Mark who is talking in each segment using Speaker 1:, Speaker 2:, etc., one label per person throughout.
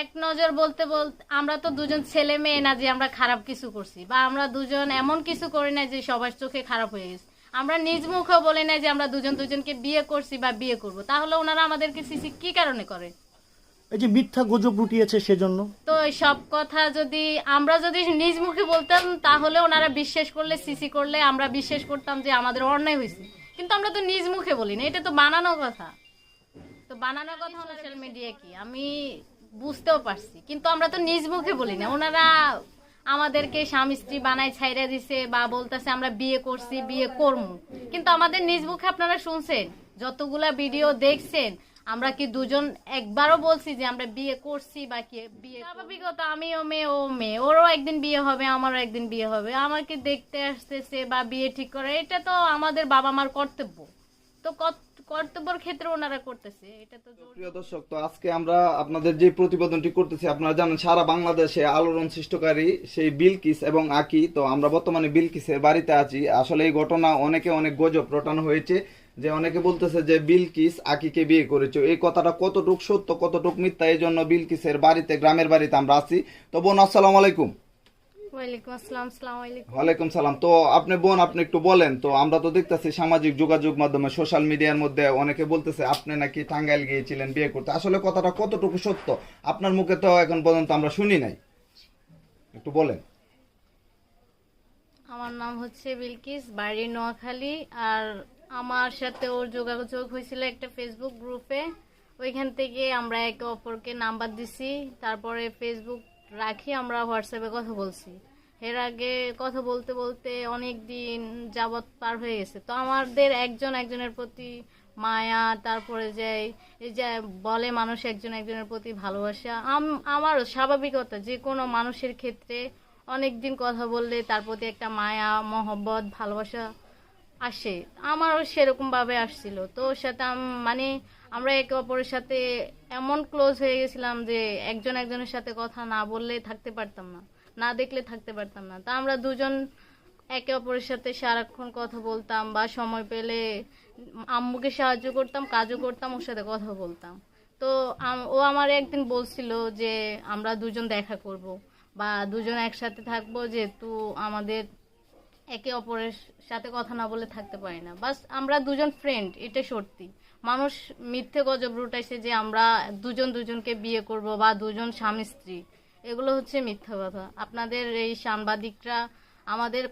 Speaker 1: এক নজর বলতে বলতে আমরা তো দুজন ছেলে মেয়ে না যে আমরা খারাপ কিছু করছি বা আমরা দুজন এমন কিছু করি না যে সবার চোখে খারাপ হয়ে গেছে। আমরা নিজ মুখেও বলি না যে আমরা দুজন দুজনকে বিয়ে করছি বা বিয়ে করব। তাহলে ওনারা আমাদেরকে সিসি কি কারণে করে?
Speaker 2: এই যে মিথ্যা গুজব রুটিয়েছে সেজন্য।
Speaker 1: তো এই সব কথা যদি আমরা যদি নিজ মুখে বলতাম তাহলে ওনারা বিশ্বাস করলে সিসি করলে আমরা বিশ্বাস করতাম যে আমাদের অন্যায় হয়েছে। কিন্তু আমরা তো নিজ মুখে বলি না এটা তো বানানো কথা। তো বানানো কথা সোশ্যাল মিডিয়া কি? আমি বুঝতেও পারছি। কিন্তু আমরা তো নিজ মুখে বলি না। ওনারা আমাদেরকে স্বামী স্ত্রী বানায় ছাইরা দিছে বা বলতেছে, আমরা বিয়ে করছি, বিয়ে করব কিন্তু আমাদের নিজ মুখে আপনারা শুনছেন, যতগুলা ভিডিও দেখছেন, আমরা কি দুজন একবারও বলছি যে আমরা বিয়ে করছি বা কি বিয়ে স্বাভাবিকতা, আমিও মেয়ে, ও মেয়ে। ওরও একদিন বিয়ে হবে, আমারও একদিন বিয়ে হবে। আমাকে দেখতে আসতেছে বা বিয়ে ঠিক করে, এটা তো আমাদের বাবা মার কর্তব্য। তো কত- কর্তব্যের ক্ষেত্রে ওনারা করতেছে, এটা তো
Speaker 3: প্রিয় দর্শক, তো আজকে আমরা আপনাদের যে প্রতিবেদনটি করতেছি, আপনারা জানেন সারা বাংলাদেশে আলোড়ন সৃষ্টিকারী সেই বিলকিস এবং আকি। তো আমরা বর্তমানে বিলকিসের বাড়িতে আছি। আসলে এই ঘটনা অনেকে অনেক গজব রটানো হয়েছে যে অনেকে বলতেছে যে বিলকিস আকিকে বিয়ে করেছে। এই কথাটা কতটুক সত্য, কতটুক মিথ্যা এই জন্য বিলকিসের বাড়িতে, গ্রামের বাড়িতে আমরা আছি। তো বোন, আসসালামু আলাইকুম।
Speaker 1: ওয়ালাইকুম
Speaker 3: সালাম। তো আপনি বোন আপনি একটু বলেন। তো আমরা তো দেখতেছি সামাজিক যোগাযোগ মাধ্যমে সোশ্যাল মিডিয়ার মধ্যে অনেকে বলতেছে আপনি নাকি টাঙ্গাইল গিয়েছিলেন বিয়ে করতে? আসলে কথাটা কতটুকু সত্য? আপনার মুখে তো এখন পর্যন্ত আমরা শুনি নাই। একটু বলেন।
Speaker 1: আমার নাম হচ্ছে বিলকিস বাড়ি নোয়াখালী। আর আমার সাথে ওর যোগাযোগ হয়েছিল একটা ফেসবুক গ্রুপে ওইখান থেকে আমরা একে অপরকে নাম্বার দিছি। তারপরে ফেসবুক রাখি আমরা হোয়াটসঅ্যাপে কথা বলছি। এর আগে কথা বলতে বলতে অনেক দিন যাবৎ পার হয়ে গেছে। তো আমাদের একজন একজনের প্রতি মায়া, তারপরে যে এই যে বলে মানুষ একজন একজনের প্রতি ভালোবাসা, আম- আমারও স্বাভাবিকতা যে কোনো মানুষের ক্ষেত্রে অনেক দিন কথা বললে তার প্রতি একটা মায়া, মহব্বত, ভালোবাসা আসে। আমারও সেরকমভাবে আসছিল। তো সেটা মানে আমরা একে অপরের সাথে এমন ক্লোজ হয়ে গেছিলাম যে একজন একজনের সাথে কথা না বললে থাকতে পারতাম না না দেখলে থাকতে পারতাম না। তা আমরা দুজন একে অপরের সাথে সারাক্ষণ কথা বলতাম বা সময় পেলে আম্মুকে সাহায্য করতাম, কাজও করতাম, ওর সাথে কথা বলতাম। তো ও আমার একদিন বলছিল যে আমরা দুজন দেখা করব বা দুজন একসাথে থাকব, যেহেতু আমাদের একে অপরের সাথে কথা না বলে থাকতে পারি না। বাস আমরা দুজন ফ্রেন্ড এটা সত্যি। মানুষ মিথ্যে গজব রুটাইছে যে আমরা দুজন দুজনকে বিয়ে করব বা দুজন স্বামী স্ত্রী। এগুলো হচ্ছে মিথ্যা কথা। আপনাদের এই সাংবাদিকরা আমাদের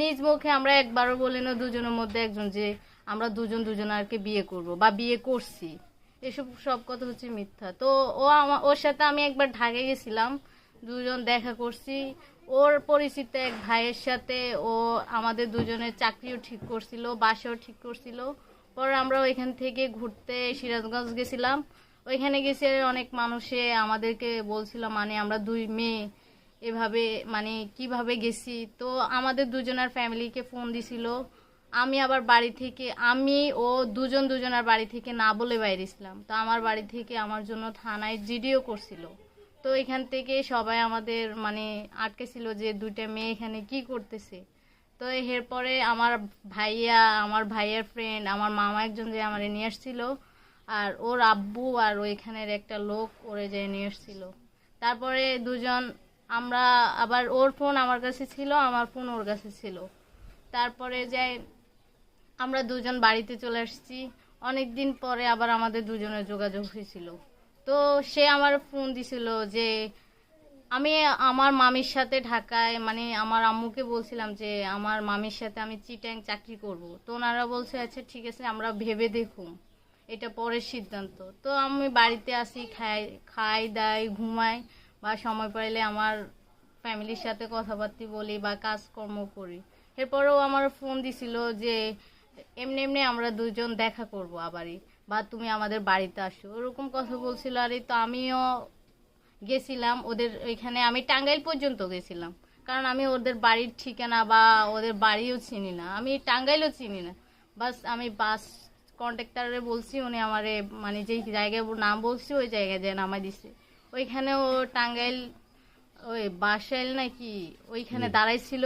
Speaker 1: নিজ মুখে আমরা একবারও বলি না দুজনের মধ্যে একজন যে আমরা দুজন দুজন দুজনারকে বিয়ে করব বা বিয়ে করছি। এসব সব কথা হচ্ছে মিথ্যা। তো ও ওর সাথে আমি একবার ঢাকে গেছিলাম। দুজন দেখা করছি। ওর পরিচিত এক ভাইয়ের সাথে ও আমাদের দুজনের চাকরিও ঠিক করছিল, বাসাও ঠিক করছিল। পরে আমরা ওইখান থেকে ঘুরতে সিরাজগঞ্জ গেছিলাম। ওইখানে গেছে অনেক মানুষে আমাদেরকে বলছিল মানে আমরা দুই মেয়ে, এভাবে মানে কীভাবে গেছি? তো আমাদের দুজনের ফ্যামিলিকে ফোন দিছিল। আমি আবার বাড়ি থেকে, আমি ও দুজন দুজনের বাড়ি থেকে না বলে বাইরেছিলাম তো আমার বাড়ি থেকে আমার জন্য থানায় জিডিও করছিল। তো এখান থেকে সবাই আমাদের মানে আটকে ছিল যে দুইটা মেয়ে এখানে কি করতেছে। তো এরপরে আমার ভাইয়া, আমার ভাইয়ের ফ্রেন্ড আমার মামা একজন যে আমার নিয়ে আসছিল, আর ওর আব্বু আর ওইখানের একটা লোক ওরে যে নিয়ে এসছিল তারপরে দুজন, আমরা আবার ওর ফোন আমার কাছে ছিল, আমার ফোন ওর কাছে ছিল। তারপরে যাই, আমরা দুজন বাড়িতে চলে আসছি। অনেক দিন পরে আবার আমাদের দুজনের যোগাযোগ হয়েছিল। তো সে আমার ফোন দিছিল যে, আমি আমার মামির সাথে ঢাকায় মানে আমার আম্মুকে বলছিলাম যে, আমার মামির সাথে আমি চিটাং চাকরি করব। তো ওনারা বলছে আচ্ছা ঠিক আছে, আমরা ভেবে দেখুন। এটা পরের সিদ্ধান্ত। তো আমি বাড়িতে আসি, খাই খাই, দাই, ঘুমাই, বা সময় পাইলে আমার ফ্যামিলির সাথে কথাবার্তা বলি বা কাজকর্ম করি। এরপরেও আমার ফোন দিছিল যে, এমনি এমনি আমরা দুজন দেখা করব আবারই। বা তুমি আমাদের বাড়িতে আসো ওরকম কথা বলছিল। আর এই তো আমিও গেছিলাম ওদের ওইখানে আমি টাঙ্গাইল পর্যন্ত গেছিলাম। কারণ আমি ওদের বাড়ির ঠিকানা বা ওদের বাড়িও চিনি না। আমি টাঙ্গাইলও চিনি না। বাস আমি বাস কন্ট্রাক্টারে বলছি উনি আমারে মানে যেই জায়গায় নাম বলছি ওই জায়গায় যে নামা দিছে। ওইখানে ও টাঙ্গাইল ওই বাসাইল নাকি ওইখানে দাঁড়াইছিল।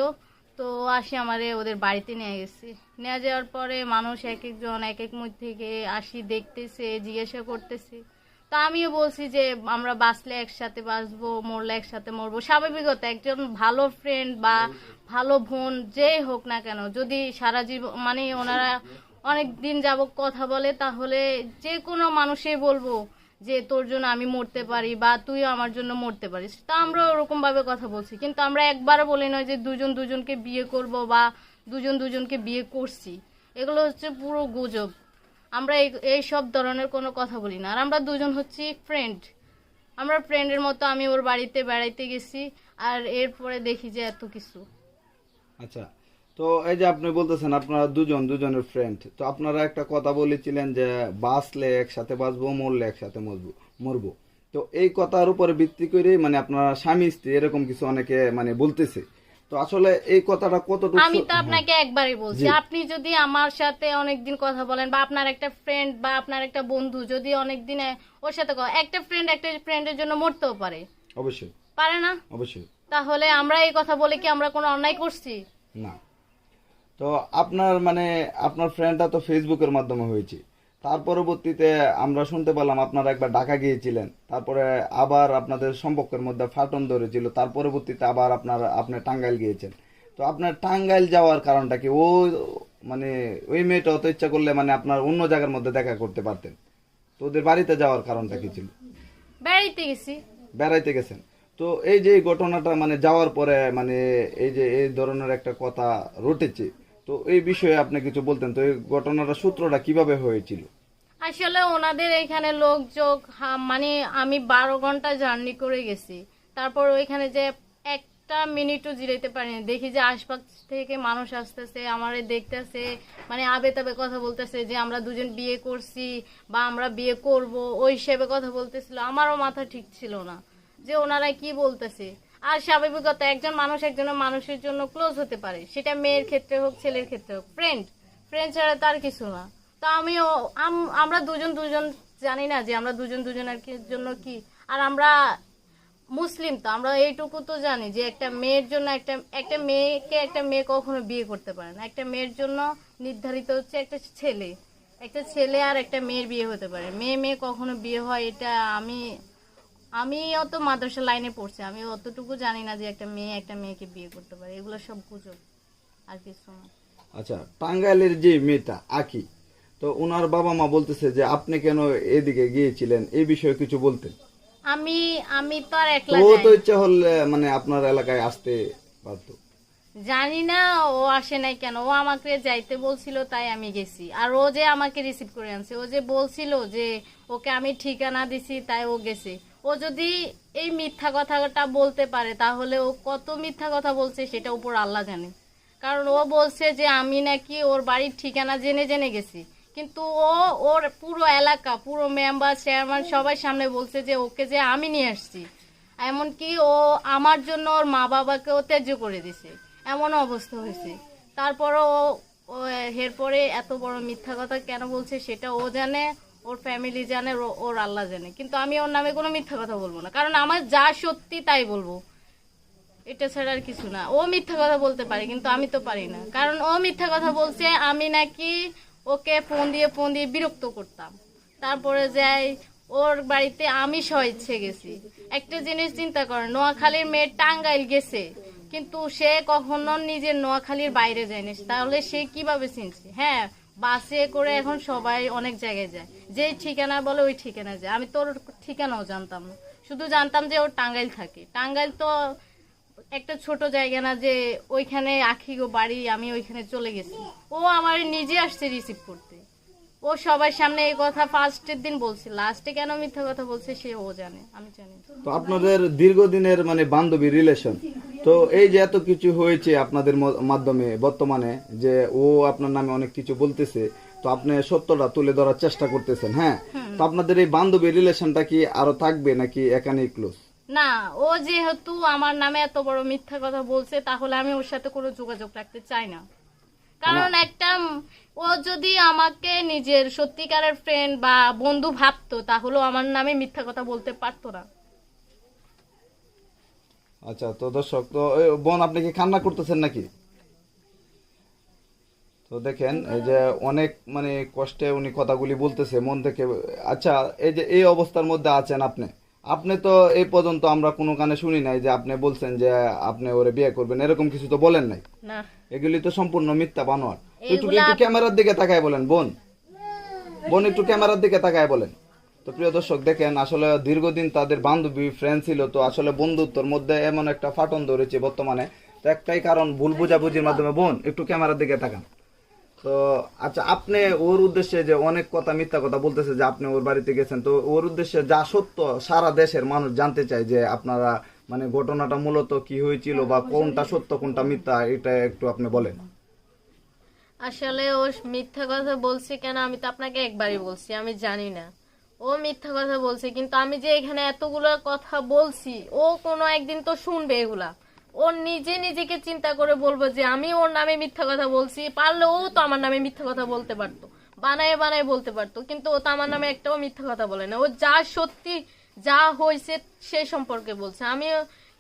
Speaker 1: তো আসি আমারে ওদের বাড়িতে নিয়ে গেছি। নিয়ে যাওয়ার পরে মানুষ এক একজন এক এক মুখ থেকে আসি, দেখতেছে, জিজ্ঞাসা করতেছে। তা আমিও বলছি যে, আমরা বাঁচলে একসাথে বাঁচবো, মরলে একসাথে মরবো। স্বাভাবিকতা একজন ভালো ফ্রেন্ড বা ভালো বোন যেই হোক না কেন, যদি সারা জীবন মানে ওনারা অনেক দিন যাব কথা বলে, তাহলে যে কোনো মানুষই বলব যে তোর জন্য আমি মরতে পারি বা তুইও আমার জন্য মরতে পারিস। তা আমরা ওরকম ভাবে কথা বলছি। কিন্তু আমরা একবারও বলি নয় যে দুজন দুজনকে বিয়ে করব বা দুজন দুজনকে বিয়ে করছি। এগুলো হচ্ছে পুরো গুজব। আমরা এই সব ধরনের কোনো কথা বলি না। আর আমরা দুজন হচ্ছি ফ্রেন্ড আমরা ফ্রেন্ডের মতো আমি ওর বাড়িতে বেড়াইতে গেছি। আর এরপরে দেখি যে এত কিছু।
Speaker 3: আচ্ছা তো এই যে আপনি বলতেছেন আপনারা দুজন দুজনের ফ্রেন্ড তো আপনারা একটা কথা বলেছিলেন যে বাঁচলে একসাথে বাঁচবো মরলে একসাথে মরবো মরবো। তো এই কথার উপরে ভিত্তি করে মানে আপনারা স্বামী স্ত্রী এরকম কিছু অনেকে মানে বলতেছে। তো আসলে এই কথাটা কতটুকু
Speaker 1: আমি তো আপনাকে একবারই বলছি আপনি যদি আমার সাথে অনেকদিন কথা বলেন বা আপনার একটা ফ্রেন্ড বা আপনার একটা বন্ধু যদি অনেকদিন ওর সাথে একটা ফ্রেন্ড একটা ফ্রেন্ডের জন্য মরতেও পারে।
Speaker 3: অবশ্যই।
Speaker 1: পারে না?
Speaker 3: অবশ্যই।
Speaker 1: তাহলে আমরা এই কথা বলে কি আমরা কোনো অন্যায় করছি?
Speaker 3: না। তো আপনার মানে আপনার ফ্রেন্ডটা তো ফেসবুকের মাধ্যমে হয়েছে। তার পরবর্তীতে আমরা শুনতে পেলাম আপনারা একবার ঢাকা গিয়েছিলেন। তারপরে আবার আপনাদের সম্পর্কের মধ্যে ফাটন ধরেছিল। তার পরবর্তীতে আবার আপনার আপনি টাঙ্গাইল গিয়েছেন। তো আপনার টাঙ্গাইল যাওয়ার কারণটা কি? ও মানে ওই মেয়েটা অত ইচ্ছা করলে মানে আপনার অন্য জায়গার মধ্যে দেখা করতে পারতেন। তো ওদের বাড়িতে যাওয়ার কারণটা কি ছিল?
Speaker 1: বেড়াইতে গেছি।
Speaker 3: বেড়াইতে গেছেন। তো এই যে ঘটনাটা মানে যাওয়ার পরে মানে এই যে এই ধরনের একটা কথা রটেছে তো এই বিষয়ে আপনি কিছু বলতেন, তো এই ঘটনাটা সূত্রটা কীভাবে হয়েছিল?
Speaker 1: আসলে ওনাদের এখানে লোকযোগ মানে আমি বারো ঘণ্টা জার্নি করে গেছি। তারপর ওইখানে যে একটা মিনিটও জিরাইতে পারিনি। দেখি যে আশপাশ থেকে মানুষ আসতেছে, আমারে দেখতেছে মানে আবে তাবে কথা বলতেছে যে আমরা দুজন বিয়ে করছি বা আমরা বিয়ে করব, ওই হিসেবে কথা বলতেছিল। আমারও মাথা ঠিক ছিল না যে ওনারা কি বলতেছে। আর স্বাভাবিকতা, একজন মানুষ একজন মানুষের জন্য ক্লোজ হতে পারে। সেটা মেয়ের ক্ষেত্রে হোক, ছেলের ক্ষেত্রে হোক ফ্রেন্ড ফ্রেন্ড ছাড়া তার কিছু না। তো আমিও, আম- আমরা দুজন দুজন জানি না যে আমরা দুজন দুজনের জন্য কি। আর আমরা মুসলিম তো, আমরা এইটুকু তো জানি যে একটা মেয়ের জন্য একটা একটা মেয়েকে একটা মেয়ে কখনো বিয়ে করতে পারে না। একটা মেয়ের জন্য নির্ধারিত হচ্ছে একটা ছেলে। একটা ছেলে আর একটা মেয়ের বিয়ে হতে পারে। মেয়ে মেয়ে কখনো বিয়ে হয়, এটা আমি আমি অত মাদ্রাসা লাইনে পড়ছি আমি অতটুকু জানি না যে একটা মেয়ে একটা মেয়েকে বিয়ে করতে পারে। এগুলো সব গুজব আর কিছু না।
Speaker 3: আচ্ছা টাঙ্গাইলের যে মেয়েটা আকি তো ওনার বাবা মা বলতেছে যে আপনি কেন এদিকে গিয়েছিলেন? এই বিষয়ে কিছু বলতেন।
Speaker 1: আমি আমি তো আর একলা
Speaker 3: ও তো ইচ্ছা হলে মানে আপনার এলাকায় আসতে পারতো।
Speaker 1: জানি না ও আসে নাই কেন? ও আমাকে যাইতে বলছিল তাই আমি গেছি। আর ও যে আমাকে রিসিভ করে আনছে ও যে বলছিল যে ওকে আমি ঠিকানা দিছি তাই ও গেছে। ও যদি এই মিথ্যা কথাটা বলতে পারে, তাহলে ও কত মিথ্যা কথা বলছে সেটা উপর আল্লাহ জানে। কারণ ও বলছে যে আমি নাকি ওর বাড়ির ঠিকানা জেনে জেনে গেছি। কিন্তু ও ওর পুরো এলাকা, পুরো মেম্বার, চেয়ারম্যান সবাই সামনে বলছে যে ওকে যে আমি নিয়ে আসছি। এমনকি ও আমার জন্য ওর মা বাবাকেও ত্যায্য করে দিছে। এমন অবস্থা হয়েছে। তারপরও ও, এরপরে এত বড় মিথ্যা কথা কেন বলছে সেটা ও জানে। ওর ফ্যামিলি জানে ওর আল্লাহ জানে। কিন্তু আমি ওর নামে কোনো মিথ্যা কথা বলব না। কারণ আমার যা সত্যি তাই বলব। এটা ছাড়া আর কিছু না। ও মিথ্যা কথা বলতে পারে, কিন্তু আমি তো পারি না। কারণ ও মিথ্যা কথা বলছে, আমি নাকি ওকে ফোন দিয়ে ফোন দিয়ে বিরক্ত করতাম। তারপরে যাই, ওর বাড়িতে আমি সহ ইচ্ছে গেছি। একটা জিনিস চিন্তা করেন, নোয়াখালীর মেয়ে টাঙ্গাইল গেছে, কিন্তু সে কখনো নিজের নোয়াখালীর বাইরে যায়নি। তাহলে সে কীভাবে চিনছে? হ্যাঁ বাসে করে এখন সবাই অনেক জায়গায় যায়। যে ঠিকানা বলে ওই ঠিকানা যায়। আমি তোর ঠিকানাও জানতাম না। শুধু জানতাম যে ওর টাঙ্গাইল থাকে। টাঙ্গাইল তো একটা ছোট জায়গা না যে ওইখানে আখি গো বাড়ি আমি ওইখানে চলে গেছি। ও আমার নিজে আসছে রিসিভ করতে। ও সবার সামনে এই কথা ফার্স্টের দিন বলছে লাস্টে কেন মিথ্যা কথা বলছে সে ও জানে আমি জানি
Speaker 3: তো আপনাদের দীর্ঘদিনের মানে বান্ধবী রিলেশন তো এই যে এত কিছু হয়েছে আপনাদের মাধ্যমে বর্তমানে যে ও আপনার নামে অনেক কিছু বলতেছে তো আপনি সত্যটা তুলে ধরার চেষ্টা করতেছেন হ্যাঁ? তো আপনাদের এই বান্ধবী রিলেশনটা কি আরও থাকবে নাকি এখানেই ক্লোজ
Speaker 1: না ও যেহেতু আমার নামে এত বড় মিথ্যা কথা বলছে তাহলে আমি ওর সাথে কোনো যোগাযোগ রাখতে চাই না। কারণ একটা ও যদি আমাকে নিজের সত্যিকারের ফ্রেন্ড বা বন্ধু ভাবতো তাহলেও আমার নামে মিথ্যা কথা বলতে পারতো না।
Speaker 3: আচ্ছা তো দর্শক তো বোন আপনি কি কান্না করতেছেন নাকি? তো দেখেন এই যে অনেক মানে কষ্টে উনি কথাগুলি বলতেছে মন থেকে। আচ্ছা এই যে এই অবস্থার মধ্যে আছেন আপনি? আপনি তো এই পর্যন্ত আমরা কোনো কানে শুনি নাই যে আপনি বলছেন যে আপনি ওরে বিয়ে করবেন এরকম কিছু তো বলেন নাই।
Speaker 1: না।
Speaker 3: এগুলি তো সম্পূর্ণ মিথ্যা বানোয়ার। একটু একটু ক্যামেরার দিকে তাকায় বলেন বোন। বোন একটু ক্যামেরার দিকে তাকায় বলেন। তো প্রিয় দর্শক দেখেন আসলে দীর্ঘদিন তাদের বান্ধবী ফ্রেন্ড ছিল তো আসলে বন্ধুত্বর মধ্যে এমন একটা ফাটন ধরেছে বর্তমানে। তো একটাই কারণ ভুল বোঝাবুঝির মাধ্যমে বোন একটু ক্যামেরার দিকে তাকান। তো আচ্ছা আপনি ওর উদ্দেশ্যে যে অনেক কথা মিথ্যা কথা বলতেছে যে আপনি ওর বাড়িতে গেছেন তো ওর উদ্দেশ্যে যা সত্য সারা দেশের মানুষ জানতে চায় যে আপনারা মানে ঘটনাটা মূলত কি হয়েছিল বা কোনটা সত্য কোনটা মিথ্যা এটা একটু আপনি বলেন।
Speaker 1: আসলে ও মিথ্যা কথা বলছে কেন আমি তো আপনাকে একবারই বলছি আমি জানি না। ও মিথ্যা কথা বলছে কিন্তু আমি যে এখানে এতগুলো কথা বলছি ও কোনো একদিন তো শুনবে এগুলা। ও নিজে নিজেকে চিন্তা করে বলব যে আমি ওর নামে মিথ্যা কথা বলছি পারলে ও তো আমার নামে মিথ্যা কথা বলতে পারতো। বানায় বানায় বলতে পারতো, কিন্তু ও তো আমার নামে একটাও মিথ্যা কথা বলে না। ও যা সত্যি যা হয়েছে সে সম্পর্কে বলছে। আমি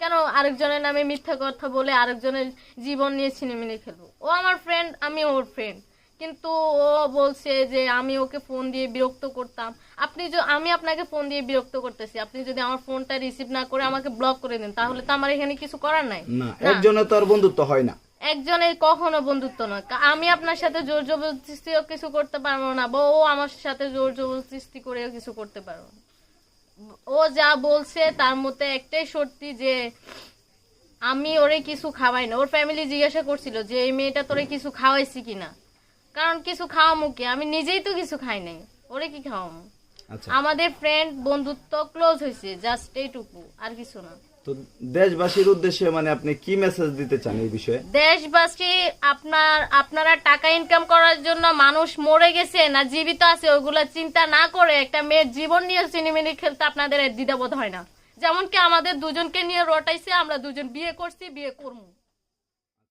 Speaker 1: কেন আরেকজনের নামে মিথ্যা কথা বলে আরেকজনের জীবন নিয়ে ছিনেমিনে খেলব? ও আমার ফ্রেন্ড আমি ওর ফ্রেন্ড কিন্তু ও বলছে যে আমি ওকে ফোন দিয়ে বিরক্ত করতাম। আপনি যে আমি আপনাকে ফোন দিয়ে বিরক্ত করতেছি। আপনি যদি আমার ফোনটা রিসিভ না করে আমাকে ব্লক করে দেন তাহলে তো আমার এখানে কিছু করার নাই।
Speaker 3: না একজনের তো আর বন্ধুত্ব হয় না।
Speaker 1: একজনের কখনো বন্ধুত্ব নয়। আমি আপনার সাথে জোর জবরদস্তিও কিছু করতে পারব না বা ও আমার সাথে জোর জবরদস্তি করেও কিছু করতে পারব না। ও যা বলছে তার মধ্যে একটাই সত্যি যে আমি ওরে কিছু খাওয়াই না। ওর ফ্যামিলি জিজ্ঞাসা করছিল যে এই মেয়েটা তোরে কিছু খাওয়াইছি কিনা? কারণ কিছু খাওয়ামু কি? আমি নিজেই তো কিছু খাই নাই। ওরে কি খাওয়ামু?
Speaker 3: আচ্ছা।
Speaker 1: আমাদের ফ্রেন্ড বন্ধুত্ব ক্লোজ হয়েছে জাস্ট এইটুকু আর কিছু না।
Speaker 3: তো দেশবাসীর উদ্দেশ্যে মানে আপনি কি মেসেজ দিতে চান এই বিষয়ে?
Speaker 1: দেশবাসী আপনার আপনারা টাকা ইনকাম করার জন্য মানুষ মরে গেছে না জীবিত আছে ওগুলা চিন্তা না করে একটা মেয়ের জীবন নিয়ে সিনেমিনি খেলতে আপনাদের দ্বিধাবোধ হয় না। যেমন কি আমাদের দুজনকে নিয়ে রটাইছে আমরা দুজন বিয়ে করছি বিয়ে করব